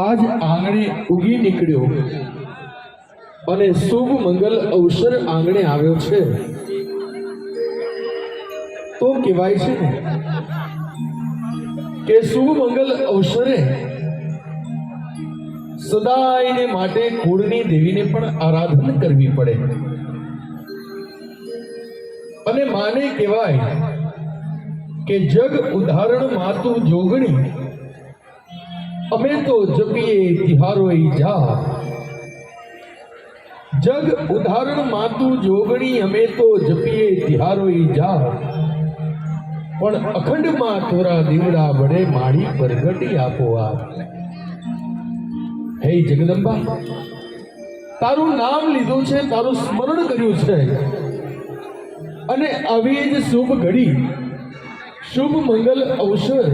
આજ આંગણે ઉગી નીકળ્યો અને શુભ મંગલ અવસર આંગણે આવ્યો છે. તો કહેવાય છે કે શુભ મંગલ અવસરે સદાયને માટે કુળની દેવીને પણ આરાધન કરવી પડે. અને માને કહેવાય કે જગ ઉદાહરણ માતુ જોગણી અમે તો જપીએ તિહારોય જા જગ ઉદાહરણ માતું જોગણી, અમે તો જપીએ તિહારોય જા પણ અખંડમાં તોરા દીવડા વડે માળી આપો આ હે જગદંબા, તારું નામ લીધું છે, તારું સ્મરણ કર્યું છે. અને આવી જ શુભ ઘડી, શુભ મંગલ અવસર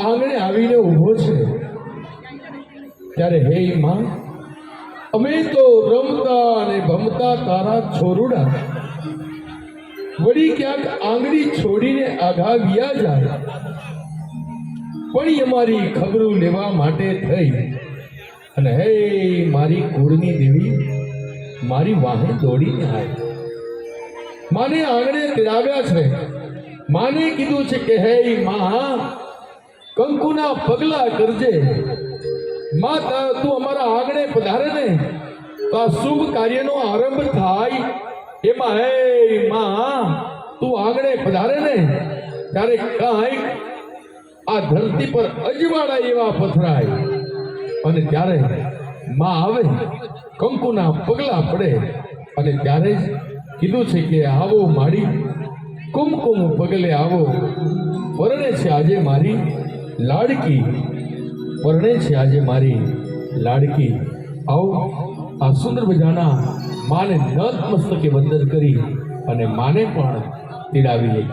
આંગણે આવીને ઊભો છે. ત્યારે હે માં અમે તો રમતા અને ભમતા તારા છોરુડા. વળી ક્યાંક આંગળી છોડીને આઘા ગયા જાય. પણ અમારી ખબરું લેવા માટે થઈ. અને હે મારી કુળની દેવી, મારી વાહે દોડીને આવી માને આંગણે તેડાવ્યા છે. માને કીધું છે કે હે માં કંકુના પગલા કરજે માતા, તું અમારા આંગણે પધારે ને, તો આ શુભ કાર્યનો આરંભ થાય. એમાં, હે માં, તું આંગણે પધારે ને, ત્યારે કાંઈક આ ધરતી પર અજવાળા એવા પથરાય. અને ત્યારે માં આવે, કંકુના પગલા પડે, અને ત્યારે જ કીધું છે કે, આવો માડી, કુમકુમ પગલે આવો, પરણે છે આજે મારી લાડકી પરણે છે આજે મારી લાડકી. આવો આ સુંદર મજાના માને નત મસ્તકે વંદન કરી અને માને પણ તેડાવી લઈ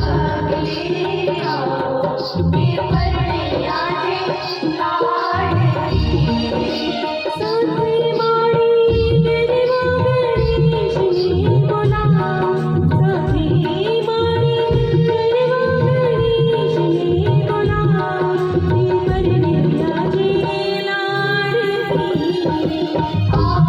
Thank you.